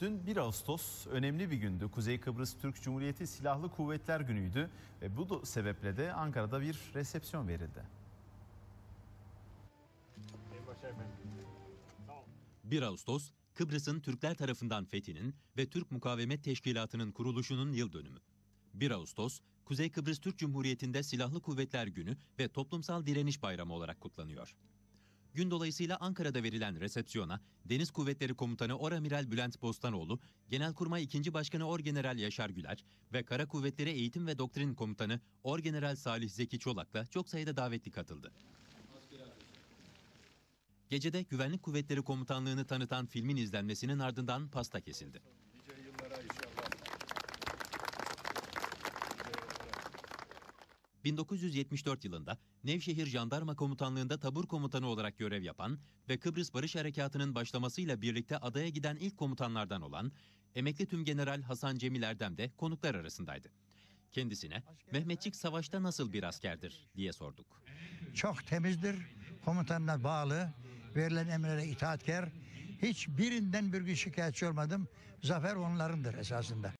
Dün 1 Ağustos önemli bir gündü. Kuzey Kıbrıs Türk Cumhuriyeti Silahlı Kuvvetler Günü'ydü ve bu sebeple de Ankara'da bir resepsiyon verildi. 1 Ağustos, Kıbrıs'ın Türkler tarafından fethinin ve Türk Mukavemet Teşkilatı'nın kuruluşunun yıl dönümü. 1 Ağustos, Kuzey Kıbrıs Türk Cumhuriyeti'nde Silahlı Kuvvetler Günü ve Toplumsal Direniş Bayramı olarak kutlanıyor. Gün dolayısıyla Ankara'da verilen resepsiyona Deniz Kuvvetleri Komutanı Oramiral Bülent Bostanoğlu, Genelkurmay 2. Başkanı Orgeneral Yaşar Güler ve Kara Kuvvetleri Eğitim ve Doktrin Komutanı Orgeneral Salih Zeki Çolak'la çok sayıda davetli katıldı. Gecede Güvenlik Kuvvetleri Komutanlığı'nı tanıtan filmin izlenmesinin ardından pasta kesildi. 1974 yılında Nevşehir Jandarma Komutanlığı'nda tabur komutanı olarak görev yapan ve Kıbrıs Barış Harekatı'nın başlamasıyla birlikte adaya giden ilk komutanlardan olan emekli tümgeneral Hasan Cemil Erdem de konuklar arasındaydı. Kendisine Mehmetçik savaşta nasıl bir askerdir diye sorduk. çok temizdir. Komutanına bağlı, verilen emirlere itaatkar. Hiçbirinden bir gün şikayetçi olmadım. Zafer onlarındır esasında.